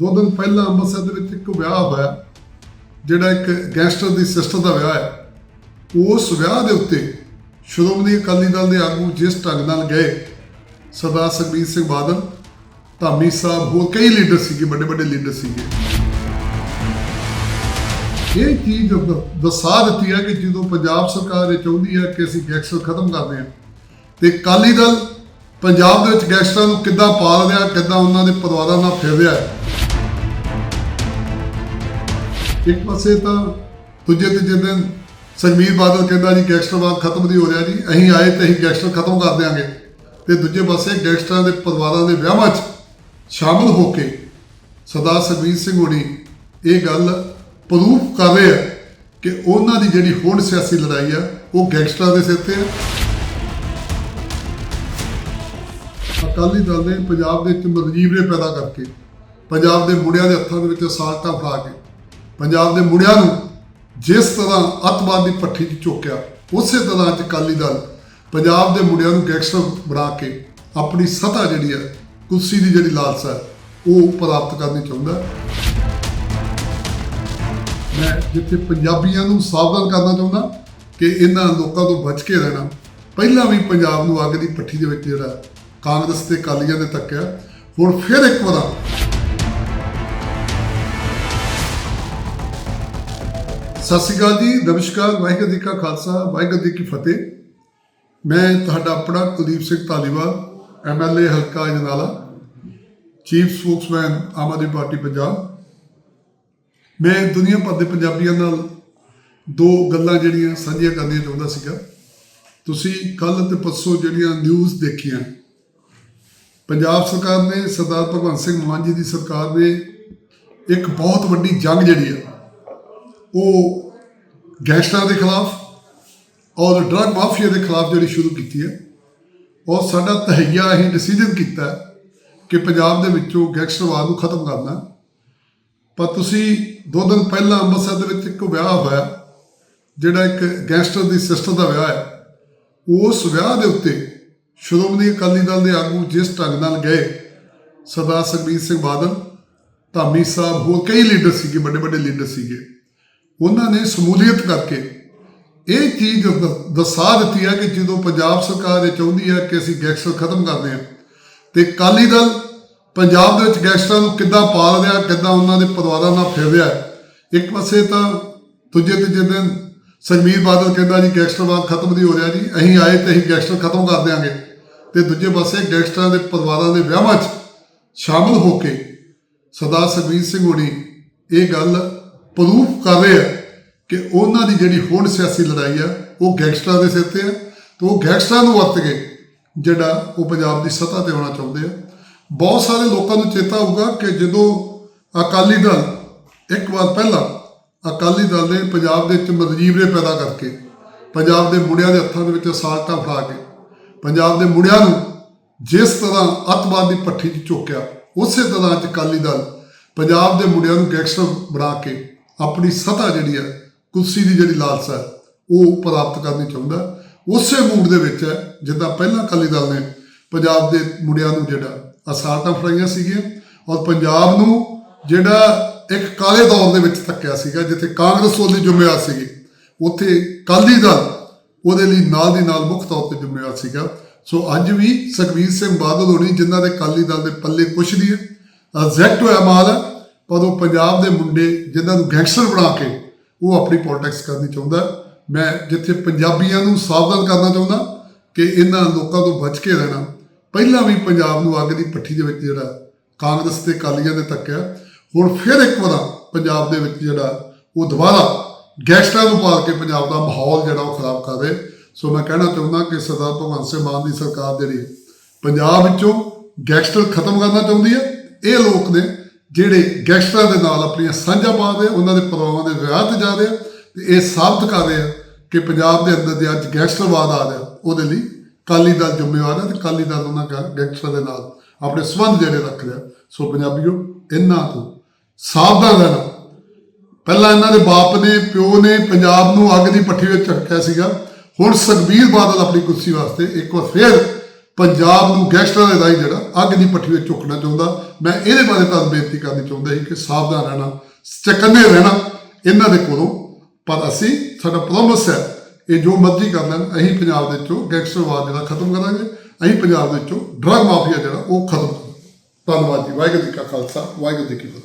ਦੋ ਦਿਨ ਪਹਿਲਾਂ ਅੰਮ੍ਰਿਤਸਰ ਦੇ ਵਿੱਚ ਇੱਕ ਵਿਆਹ ਹੋਇਆ, ਜਿਹੜਾ ਇੱਕ ਗੈਂਗਸਟਰ ਦੀ ਸਿਸਟਰ ਦਾ ਵਿਆਹ ਹੈ। ਉਸ ਵਿਆਹ ਦੇ ਉੱਤੇ ਸ਼੍ਰੋਮਣੀ ਅਕਾਲੀ ਦਲ ਦੇ ਆਗੂ ਜਿਸ ਢੰਗ ਨਾਲ ਗਏ, ਸਰਦਾਰ ਸੁਖਬੀਰ ਸਿੰਘ ਬਾਦਲ, ਧਾਮੀ ਸਾਹਿਬ, ਹੋਰ ਕਈ ਲੀਡਰ ਸੀਗੇ, ਵੱਡੇ ਵੱਡੇ ਲੀਡਰ ਸੀਗੇ। ਇਹ ਚੀਜ਼ ਦ- ਦਰਸਾ ਦਿੱਤੀ ਹੈ ਕਿ ਜਦੋਂ ਪੰਜਾਬ ਸਰਕਾਰ ਇਹ ਚਾਹੁੰਦੀ ਹੈ ਕਿ ਅਸੀਂ ਗੈਂਗਸਟਰ ਖਤਮ ਕਰਦੇ ਹਾਂ ਤੇ ਅਕਾਲੀ ਦਲ ਪੰਜਾਬ ਦੇ ਵਿੱਚ ਗੈਂਗਸਟਰਾਂ ਨੂੰ ਕਿੱਦਾਂ ਪਾਲ ਰਿਹਾ ਕਿੱਦਾਂ ਉਹਨਾਂ ਦੇ ਪਰਿਵਾਰਾਂ ਨਾਲ ਫਿਰ ਰਿਹਾ ਹੈ ਇੱਕ ਪਾਸੇ ਤਾਂ ਦੂਜੇ ਤੀਜੇ ਦਿਨ ਸੁਖਬੀਰ ਬਾਦਲ ਕਹਿੰਦਾ ਜੀ ਗੈਂਗਸਟਰਵਾਦ ਖਤਮ ਨਹੀਂ ਹੋ ਰਿਹਾ ਜੀ, ਅਸੀਂ ਆਏ ਤੇ ਅਸੀਂ ਗੈਂਗਸਟਰ ਖਤਮ ਕਰ ਦਿਆਂਗੇ। ਤੇ ਦੂਜੇ ਪਾਸੇ ਗੈਂਗਸਟਰਾਂ ਦੇ ਪਰਿਵਾਰਾਂ ਦੇ ਵਿਆਹਾਂ 'ਚ ਸ਼ਾਮਲ ਹੋ ਕੇ ਸਰਦਾਰ ਸੁਖਬੀਰ ਸਿੰਘ ਹੋਣੀ ਇਹ ਗੱਲ ਪ੍ਰੂਫ ਕਰ ਰਹੇ ਆ ਕਿ ਉਹਨਾਂ ਦੀ ਜਿਹੜੀ ਹੁਣ ਸਿਆਸੀ ਲੜਾਈ ਆ, ਉਹ ਗੈਂਗਸਟਰਾਂ ਦੇ ਸਿਰ ਤੇ ਆ। ਅਕਾਲੀ ਦਲ ਨੇ ਪੰਜਾਬ ਦੇ ਵਿੱਚ ਮਰਜੀਵਰੇ ਪੈਦਾ ਕਰਕੇ, ਪੰਜਾਬ ਦੇ ਮੁੰਡਿਆਂ ਦੇ ਹੱਥਾਂ ਦੇ ਵਿੱਚ ਸਾਲਟਾਂ ਫੜਾ ਕੇ ਪੰਜਾਬ ਦੇ ਮੁੰਡਿਆਂ ਨੂੰ ਜਿਸ ਤਰ੍ਹਾਂ ਅੱਤਵਾਦ ਦੀ ਪੱਠੀ 'ਚ ਚੋਕਿਆ, ਉਸੇ ਤਰ੍ਹਾਂ ਅੱਜ ਅਕਾਲੀ ਦਲ ਪੰਜਾਬ ਦੇ ਮੁੰਡਿਆਂ ਨੂੰ ਗੈਂਗਸਟਰ ਬਣਾ ਕੇ ਆਪਣੀ ਸਤਾ ਜਿਹੜੀ ਹੈ, ਕੁਰਸੀ ਦੀ ਜਿਹੜੀ ਲਾਲਸਾ ਹੈ, ਉਹ ਪ੍ਰਾਪਤ ਕਰਨੀ ਚਾਹੁੰਦਾ ਮੈਂ ਜਿੱਥੇ ਪੰਜਾਬੀਆਂ ਨੂੰ ਸਾਵਧਾਨ ਕਰਨਾ ਚਾਹੁੰਦਾ ਕਿ ਇਹਨਾਂ ਲੋਕਾਂ ਤੋਂ ਬਚ ਕੇ ਰਹਿਣਾ, ਪਹਿਲਾਂ ਵੀ ਪੰਜਾਬ ਨੂੰ ਅੱਗ ਦੀ ਪੱਠੀ ਦੇ ਵਿੱਚ ਜਿਹੜਾ ਕਾਂਗਰਸ ਤੇ ਅਕਾਲੀਆਂ ਨੇ ਤੱਕਿਆ, ਹੁਣ ਫਿਰ ਇੱਕ ਵਾਰ ਸਤਿ ਸ਼੍ਰੀ ਅਕਾਲ ਜੀ, ਨਮਸਕਾਰ, ਵਾਹਿਗੁਰੂ ਜੀ ਕਾ ਖਾਲਸਾ, ਵਾਹਿਗੁਰੂ ਜੀ ਕੀ ਫਤਿਹ। ਮੈਂ ਤੁਹਾਡਾ ਆਪਣਾ ਕੁਲਦੀਪ ਸਿੰਘ ਧਾਲੀਵਾਲ ਐਮਐਲਏ ਹਲਕਾ Ajnala chief spokesman Aam Aadmi Party Punjab. ਮੈਂ ਦੁਨੀਆ ਭਰ ਦੇ ਪੰਜਾਬੀਆਂ ਨਾਲ ਦੋ ਗੱਲਾਂ ਜਿਹੜੀਆਂ ਸਾਂਝੀਆਂ ਕਰਨੀਆਂ ਚਾਹੁੰਦਾ ਸੀਗਾ। ਤੁਸੀਂ ਕੱਲ ਤੇ ਪਰਸੋਂ ਜਿਹੜੀਆਂ ਨਿਊਜ਼ ਦੇਖੀਆਂ, ਪੰਜਾਬ ਸਰਕਾਰ ਨੇ ਸਰਦਾਰ ਭਗਵੰਤ ਸਿੰਘ ਮਾਨ ਜੀ ਦੀ ਸਰਕਾਰ ਨੇ ਇੱਕ ਬਹੁਤ ਵੱਡੀ ਜੰਗ ਜਿਹੜੀ ਆ ਉਹ ਗੈਂਗਸਟਰਾਂ ਦੇ ਖਿਲਾਫ ਔਰ ਡਰਗ ਮਾਫੀਆ ਦੇ ਖਿਲਾਫ ਜਿਹੜੀ ਸ਼ੁਰੂ ਕੀਤੀ ਹੈ, ਔਰ ਸਾਡਾ ਤਹਈਆ ਇਹ ਡਿਸੀਜਨ ਕੀਤਾ ਕਿ ਪੰਜਾਬ ਦੇ ਵਿੱਚੋਂ ਗੈਂਗਸਟਰਵਾਦ ਨੂੰ ਖਤਮ ਕਰਨਾ ਪਰ ਤੁਸੀਂ ਦੋ ਦਿਨ ਪਹਿਲਾਂ ਅੰਮ੍ਰਿਤਸਰ ਦੇ ਵਿੱਚ ਇੱਕ ਵਿਆਹ ਹੋਇਆ, ਜਿਹੜਾ ਇੱਕ ਗੈਂਗਸਟਰ ਦੀ ਸਿਸਟਰ ਦਾ ਵਿਆਹ ਹੈ, ਉਸ ਵਿਆਹ ਦੇ ਉੱਤੇ ਸ਼੍ਰੋਮਣੀ ਅਕਾਲੀ ਦਲ ਦੇ ਆਗੂ ਜਿਸ ਢੰਗ ਨਾਲ ਗਏ, ਸਰਦਾਰ ਸੁਖਬੀਰ ਸਿੰਘ ਬਾਦਲ, ਧਾਮੀ ਸਾਹਿਬ, ਹੋਰ ਕਈ ਲੀਡਰ ਸੀਗੇ ਵੱਡੇ ਵੱਡੇ ਲੀਡਰ ਸੀਗੇ। ਉਹਨਾਂ ਨੇ ਸਮੂਲੀਅਤ ਕਰਕੇ ਇਹ ਚੀਜ਼ ਦ- ਦਰਸਾ ਦਿੱਤੀ ਹੈ ਕਿ ਜਦੋਂ ਪੰਜਾਬ ਸਰਕਾਰ ਇਹ ਚਾਹੁੰਦੀ ਹੈ ਕਿ ਅਸੀਂ ਗੈਂਗਸਟਰ ਖਤਮ ਕਰਦੇ ਹਾਂ ਤੇ ਅਕਾਲੀ ਦਲ ਪੰਜਾਬ ਦੇ ਵਿੱਚ ਗੈਂਗਸਟਰਾਂ ਨੂੰ ਕਿੱਦਾਂ ਪਾਲ ਰਿਹਾ, ਕਿੱਦਾਂ ਉਹਨਾਂ ਦੇ ਪਰਿਵਾਰਾਂ ਨਾਲ ਫਿਰ ਰਿਹਾ। ਇੱਕ ਪਾਸੇ ਤਾਂ ਦੂਜੇ ਤੀਜੇ ਦਿਨ ਸੁਖਬੀਰ ਬਾਦਲ ਕਹਿੰਦਾ ਜੀ ਗੈਂਗਸਟਰਵਾਦ ਖਤਮ ਨਹੀਂ ਹੋ ਰਿਹਾ ਜੀ, ਅਸੀਂ ਆਏ ਤੇ ਅਸੀਂ ਗੈਂਗਸਟਰ ਖਤਮ ਕਰ ਦਿਆਂਗੇ। ਤੇ ਦੂਜੇ ਪਾਸੇ ਗੈਂਗਸਟਰਾਂ ਦੇ ਪਰਿਵਾਰਾਂ ਦੇ ਵਿਆਹਾਂ 'ਚ ਸ਼ਾਮਲ ਹੋ ਕੇ ਸਰਦਾਰ ਸੁਖਬੀਰ ਸਿੰਘ ਹੋਣੀ ਇਹ ਗੱਲ ਪ੍ਰੂਫ ਕਰ ਰਹੇ ਆ ਕਿ ਉਹਨਾਂ ਦੀ ਜਿਹੜੀ ਹੁਣ ਸਿਆਸੀ ਲੜਾਈ ਆ, ਉਹ ਗੈਂਗਸਟਰਾਂ ਦੇ ਸਿਰ ਤੇ ਆ ਤੇ ਉਹ ਗੈਂਗਸਟਰਾਂ ਨੂੰ ਵਰਤ ਕੇ ਜਿਹੜਾ ਉਹ ਪੰਜਾਬ ਦੀ ਸੱਤਾ ਤੇ ਆਉਣਾ ਚਾਹੁੰਦੇ ਆ। ਬਹੁਤ ਸਾਰੇ ਲੋਕਾਂ ਨੂੰ ਚੇਤਾ ਹੋਊਗਾ ਕਿ ਜਦੋਂ ਅਕਾਲੀ ਦਲ ਇੱਕ ਵਾਰ ਪਹਿਲਾਂ ਅਕਾਲੀ ਦਲ ਨੇ ਪੰਜਾਬ ਦੇ ਵਿੱਚ ਮਰਜੀਵਰੇ ਪੈਦਾ ਕਰਕੇ ਪੰਜਾਬ ਦੇ ਮੁੰਡਿਆਂ ਦੇ ਹੱਥਾਂ ਦੇ ਵਿੱਚ ਸਾਲਟਾਂ ਫੜਾ ਕੇ ਪੰਜਾਬ ਦੇ ਮੁੰਡਿਆਂ ਨੂੰ ਜਿਸ ਤਰ੍ਹਾਂ ਅੱਤਵਾਦ ਦੀ ਪੱਠੀ 'ਚ ਚੋਕਿਆ, ਉਸੇ ਤਰ੍ਹਾਂ ਅੱਜ ਅਕਾਲੀ ਦਲ ਪੰਜਾਬ ਦੇ ਮੁੰਡਿਆਂ ਨੂੰ ਗੈਂਗਸਟਰ ਬਣਾ ਕੇ ਆਪਣੀ ਸਤਾ ਜਿਹੜੀ ਹੈ, ਕੁਰਸੀ ਦੀ ਜਿਹੜੀ ਲਾਲਸਾ ਹੈ, ਉਹ ਪ੍ਰਾਪਤ ਕਰਨੀ ਚਾਹੁੰਦਾ ਉਸੇ ਮੂਡ ਦੇ ਵਿੱਚ ਹੈ, ਜਿੱਦਾਂ ਪਹਿਲਾਂ ਅਕਾਲੀ ਦਲ ਨੇ ਪੰਜਾਬ ਦੇ ਮੁੰਡਿਆਂ ਨੂੰ ਜਿਹੜਾ ਅਸਾਲਟਾਂ ਫੜਾਈਆਂ ਸੀਗੀਆਂ ਔਰ ਪੰਜਾਬ ਨੂੰ ਜਿਹੜਾ ਇੱਕ ਕਾਲੇ ਦੌਰ ਦੇ ਵਿੱਚ ਤੱਕਿਆ ਸੀਗਾ, ਜਿੱਥੇ ਕਾਂਗਰਸ ਉਹਦੀ ਜ਼ਿੰਮੇਵਾਰ ਸੀਗੀ। ਉੱਥੇ ਕਾਲੀ ਦਲ ਉਹਦੇ ਲਈ ਨਾਲ ਦੀ ਨਾਲ ਮੁੱਖ ਤੌਰ ਤੇ ਜ਼ਿੰਮੇਵਾਰ ਸੀਗਾ। ਸੋ ਅੱਜ ਵੀ ਸੁਖਬੀਰ ਸਿੰਘ ਬਾਦਲ ਹੋਣੀ, ਜਿਨ੍ਹਾਂ ਦੇ ਕਾਲੀ ਦਲ ਦੇ ਪੱਲੇ ਕੁਛ ਨਹੀਂ ਹੈ ਐਗਜ਼ੈਕਟ ਹੋਇਆ ਮਾਲ ਹੈ। ਪਰ ਉਹ ਪੰਜਾਬ ਦੇ ਮੁੰਡੇ ਜਿਨ੍ਹਾਂ ਨੂੰ ਗੈਂਗਸਟਰ ਬਣਾ ਕੇ ਉਹ ਆਪਣੀ ਪੋਲਿਟਿਕਸ ਕਰਨੀ ਚਾਹੁੰਦਾ। ਮੈਂ ਜਿੱਥੇ ਪੰਜਾਬੀਆਂ ਨੂੰ ਸਾਵਧਾਨ ਕਰਨਾ ਚਾਹੁੰਦਾ ਕਿ ਇਹਨਾਂ ਲੋਕਾਂ ਤੋਂ ਬਚ ਕੇ ਰਹਿਣਾ। ਪਹਿਲਾਂ ਵੀ ਪੰਜਾਬ ਨੂੰ ਅੱਗ ਦੀ ਪੱਠੀ ਦੇ ਵਿੱਚ ਜਿਹੜਾ ਕਾਂਗਰਸ ਤੇ ਅਕਾਲੀਆਂ ਨੇ ਤੱਕਿਆ ਹੁਣ ਫਿਰ ਇੱਕ ਵਾਰ ਪੰਜਾਬ ਦੇ ਵਿੱਚ ਜਿਹੜਾ ਉਹ ਦੁਬਾਰਾ ਗੈਂਗਸਟਰਾਂ ਨੂੰ ਪਾਲ ਕੇ ਪੰਜਾਬ ਦਾ ਮਾਹੌਲ ਜਿਹੜਾ ਉਹ ਖਰਾਬ ਕਰ ਰਹੇ। ਸੋ ਮੈਂ ਕਹਿਣਾ ਚਾਹੁੰਦਾ ਕਿ ਸਰਦਾਰ ਭਗਵੰਤ ਸਿੰਘ ਮਾਨ ਦੀ ਸਰਕਾਰ ਜਿਹੜੀ ਪੰਜਾਬ ਵਿੱਚੋਂ ਗੈਂਗਸਟਰ ਖਤਮ ਕਰਨਾ ਚਾਹੁੰਦੀ ਹੈ। ਇਹ ਲੋਕ ਨੇ ਜਿਹੜੇ ਗੈਂਗਸਟਰਾਂ ਦੇ ਨਾਲ ਆਪਣੀਆਂ ਸਾਂਝਾਂ ਪਾ ਰਹੇ ਉਹਨਾਂ ਦੇ ਪਰਿਵਾਰਾਂ ਦੇ ਵਿਆਹ ਤੇ ਜਾ ਰਹੇ ਆ ਤੇ ਇਹ ਸਾਬਤ ਕਰ ਰਹੇ ਆ ਕਿ ਪੰਜਾਬ ਦੇ ਅੰਦਰ ਦੇ ਅੱਜ ਗੈਂਗਸਟਰਵਾਦ ਆ ਰਿਹਾ, ਉਹਦੇ ਲਈ ਕਾਲੀ ਦਲ ਜ਼ਿੰਮੇਵਾਰ ਹੈ ਤੇ ਕਾਲੀ ਦਲ ਉਹਨਾਂ ਗਾ- ਗੈਂਗਸਟਰਾਂ ਦੇ ਨਾਲ ਆਪਣੇ ਸਬੰਧ ਜਿਹੜੇ ਰੱਖ ਰਿਹਾ। ਸੋ ਪੰਜਾਬੀਓ, ਇਹਨਾਂ ਤੋਂ ਸਾਵਧਾਨ ਰਹਿਣਾ। ਪਹਿਲਾਂ ਇਹਨਾਂ ਦੇ ਬਾਪ ਨੇ, ਪਿਓ ਨੇ ਪੰਜਾਬ ਨੂੰ ਅੱਗ ਦੀ ਪੱਠੀ ਵਿੱਚ ਰੱਖਿਆ ਸੀਗਾ। ਹੁਣ ਸੁਖਬੀਰ ਬਾਦਲ ਆਪਣੀ ਕੁਰਸੀ ਵਾਸਤੇ ਇੱਕ ਵਾਰ ਫੇਰ ਪੰਜਾਬ ਨੂੰ ਗੈਂਗਸਟਰਾਂ ਦੇ ਰਾਹੀਂ ਜਿਹੜਾ ਅੱਗ ਦੀ ਪੱਠੀ ਵਿੱਚ ਝੁਕਣਾ ਚਾਹੁੰਦਾ, ਮੈਂ ਇਹਦੇ ਬਾਰੇ ਤੁਹਾਨੂੰ ਬੇਨਤੀ ਕਰਨੀ ਚਾਹੁੰਦਾ ਸੀ ਕਿ ਸਾਵਧਾਨ ਰਹਿਣਾ ਚਕੰਨੇ ਰਹਿਣਾ ਇਹਨਾਂ ਦੇ ਕੋਲੋਂ। ਪਰ ਅਸੀਂ, ਸਾਡਾ ਪ੍ਰੋਮਿਸ ਹੈ, ਇਹ ਜੋ ਮਰਜ਼ੀ ਕਰ ਲੈਣ, ਅਸੀਂ ਪੰਜਾਬ ਦੇ ਵਿੱਚੋਂ ਗੈਂਗਸਟਰਵਾਦ ਜਿਹੜਾ ਖਤਮ ਕਰਾਂਗੇ, ਅਸੀਂ ਪੰਜਾਬ ਦੇ ਵਿੱਚੋਂ ਡਰਗ ਮਾਫੀਆ ਜਿਹੜਾ ਉਹ ਖਤਮ ਕਰਾਂਗੇ। ਧੰਨਵਾਦ ਜੀ, ਵਾਹਿਗੁਰੂ ਜੀ ਕਾ ਖਾਲਸਾ, ਵਾਹਿਗੁਰੂ ਜੀ ਕੀ ਫਤਿਹ।